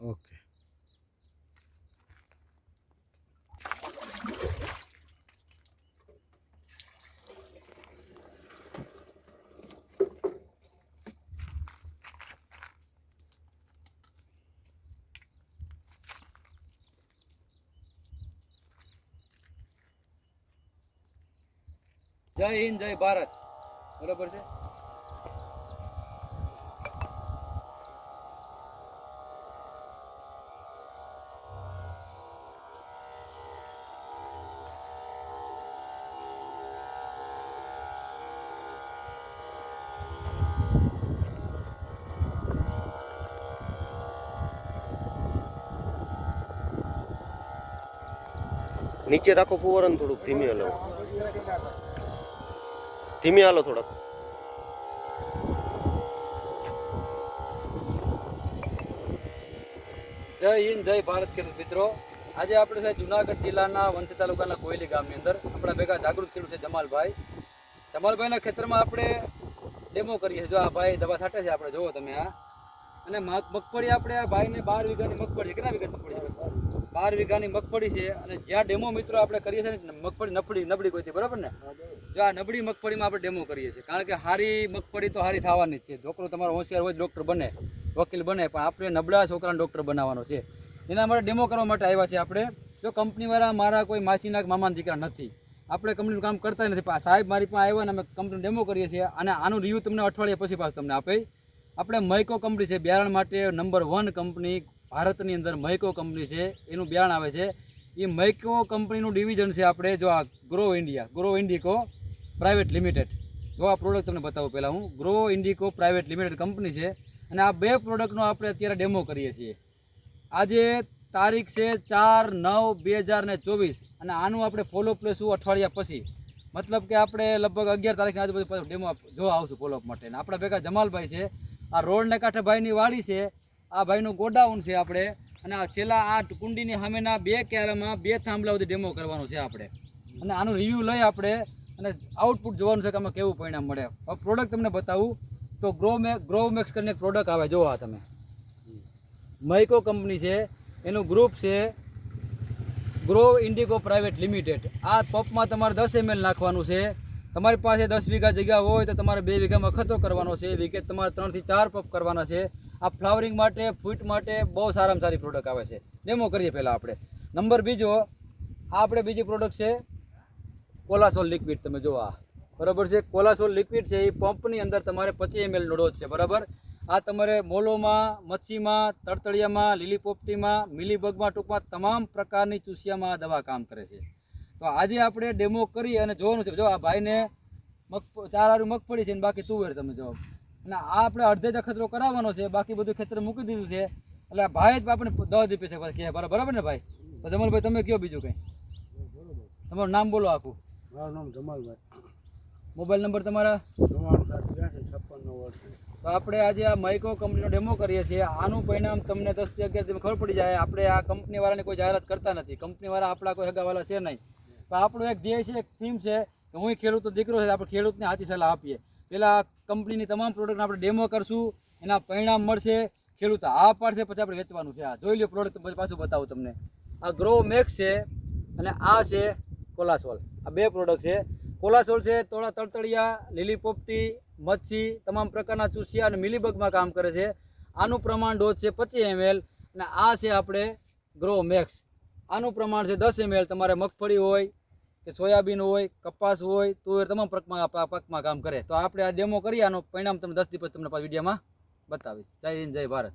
Okay. જય હિન્દ જય ભારત. બરોબર છે? નીચે રાખો ફુવારાને થોડુંક, ધીમે હાલો. ધીમે હાલો થોડાક. જય હિન્દ, જય ભારત ખેડૂત મિત્રો. આજે આપણે છે જુનાગઢ જિલ્લાના વંથલી તાલુકાના કોયલી ગામની અંદર આપણા ભેગા જાગૃત ખેડૂત છે જમાલભાઈ. જમાલભાઈના ખેતરમાં આપણે ડેમો કરીએ છીએ. જો આ ભાઈ દવા છાંટે છે, આપણે જોવો તમે આ. અને મગ- મગફળી આપણે આ ભાઈને બાર વીઘાની મગફળી કેટલા વીઘા મગફળી બાર વીઘાની મગફળી છે અને જ્યાં ડેમો મિત્રો આપણે કરીએ છીએ ને મગફળી નફળી નબળી કોઈ બરાબર ને? જો આ નબળી મગફળીમાં આપણે ડેમો કરીએ છીએ. કારણ કે હારી મગફળી તો હારી થવાની જ છે. છોકરો તમારો હોશિયાર હોય ડૉક્ટર બને, વકીલ બને, પણ આપણે નબળા છોકરાને ડૉક્ટર બનાવવાનો છે. એના માટે ડેમો કરવા માટે આવ્યા છે આપણે. જો કંપનીવાળા મારા કોઈ માસીના મામાના દીકરા નથી. આપણે કંપનીનું કામ કરતા નથી. સાહેબ મારી પાસે આવ્યા ને અમે કંપની ડેમો કરીએ છીએ અને આનું રિવ્યૂ તમને અઠવાડિયા પછી પાછું તમને આપે. આપણે મૈકો કંપની છે, બિયારણ માટે નંબર વન કંપની ભારતની અંદર મૈકો કંપની છે, એનું બિયારણ આવે છે. એ મૈકો કંપનીનું ડિવિઝન છે આપણે, જો આ Grow India Grow Indico private limited જો આ પ્રોડક્ટ તમને બતાવું પહેલાં હું. Grow Indico private limited company છે. અને આ બે પ્રોડક્ટનો આપણે અત્યારે ડેમો કરીએ છીએ. આજે તારીખ છે ચાર નવ બે હજાર ને ચોવીસ. અને આનું આપણે ફોલોઅપ લેશું અઠવાડિયા પછી. મતલબ કે આપણે લગભગ અગિયાર તારીખની આજુબાજુ ડેમો જોવા આવશું ફોલોઅપ માટે. અને આપણા ભેગા જમાલભાઈ છે. આ રોડને કાંઠે ભાઈની વાડી છે, આ ભાઈનું ગોડાઉન છે આપણે, અને આ છેલ્લા આ કુંડીની સામેના બે ક્યારામાં બે થાંભલા સુધી ડેમો કરવાનો છે આપણે. અને આનું રિવ્યૂ લઈ આપણે, અને આઉટપુટ જોવાનું છે કે આમાં કેવું પરિણામ મળે. હવે પ્રોડક્ટ તમને બતાવું, તો ગ્રો મે ગ્રો મેક્સ કરીને પ્રોડક્ટ આવે, જોવા તમે. મૈકો કંપની છે, એનું ગ્રુપ છે ગ્રો ઇન્ડિગો પ્રાઇવેટ લિમિટેડ આ પપમાં તમારે દસ એમએલ નાખવાનું છે. તમારી પાસે દસ વીઘા જગ્યા હોય તો તમારે બે વીઘામાં ખતો કરવાનો છે. વીઘે તમારે ત્રણથી ચાર પંપ કરવાના છે. આ ફ્લાવરિંગ માટે ફૂટ માટે બહુ સારામાં સારી પ્રોડક્ટ આવે છે. ડેમો કરીએ પહેલાં આપણે. નંબર બીજો, આ આપણે બીજી પ્રોડક્ટ છે કોલાસોલ લિક્વિડ તમે જો આ. બરાબર છે? કોલાસોલ લિક્વિડ છે, એ પંપની અંદર તમારે પચીસ એમએલનો ડોઝ છે. બરાબર? આ તમારે મોલોમાં, મચ્છીમાં, તળતળિયામાં લીલી પોપટીમાં મિલીબગમાં ટૂંકમાં તમામ પ્રકારની ચૂસિયામાં આ દવા કામ કરે છે. તો આજે આપણે ડેમો કરી અને જોવાનું છે. જો આ ભાઈને મગ ચાર મગફળી છે ને બાકી તુવેર તમે જવાબ. અને આ આપણે અડધે જ ખતરો કરાવવાનો છે. બાકી બધું ખેતર મૂકી દીધું છે. એટલે આ ભાઈ જ આપણે દવા દીપે છે બરાબર ને ભાઈ? તો જમલભાઈ તમે કયો બીજું કંઈ? તમારું નામ બોલો આખું. મારું નામ જમાલભાઈ. મોબાઈલ નંબર તમારા? તો આપણે આજે આ માઇકો કંપનીનો ડેમો કરીએ છીએ. આનું પરિણામ તમને દસથી અગિયાર ખબર પડી જાય. આપણે આ કંપનીવાળાની કોઈ જાહેરાત કરતા નથી. કંપનીવાળા આપણા કોઈ હગાવાલા છે નહીં. તો આપણું એક ધ્યેય છે, એક થીમ છે કે હું ખેડૂતનો દીકરો છે આપણે ખેડૂતને સાચી સલાહ આપીએ. પહેલાં કંપનીની તમામ પ્રોડક્ટને આપણે ડેમો કરશું, એના પરિણામ મળશે, ખેડૂત આ પાડશે, પછી આપણે વેચવાનું છે આ. જોઈ લો પ્રોડક્ટ પાછું બતાવું તમને. આ ગ્રો મેક્સ છે અને આ છે કોલાસોલ આ બે પ્રોડક્ટ છે. કોલાસોલ છે તોળા તળતળિયા, લીલી પોપટી, મચ્છી, તમામ પ્રકારના ચૂસિયા અને મિલીબગમાં કામ કરે છે. આનું પ્રમાણ ડોઝ છે પચીસ એમએલ અને આ છે આપણે ગ્રો મેક્સ આનું પ્રમાણ છે દસ એમએલ તમારે મગફળી હોય કે સોયાબીન હોય, કપાસ હોય તુવેર તમામ પ્રકમાં પાકમાં કામ કરે. તો આપણે આ ડેમો કરીએ, આનો પરિણામ તમે દસ દિવસ તમને વિડીયોમાં બતાવીશ. જય હિન્દ, જય ભારત.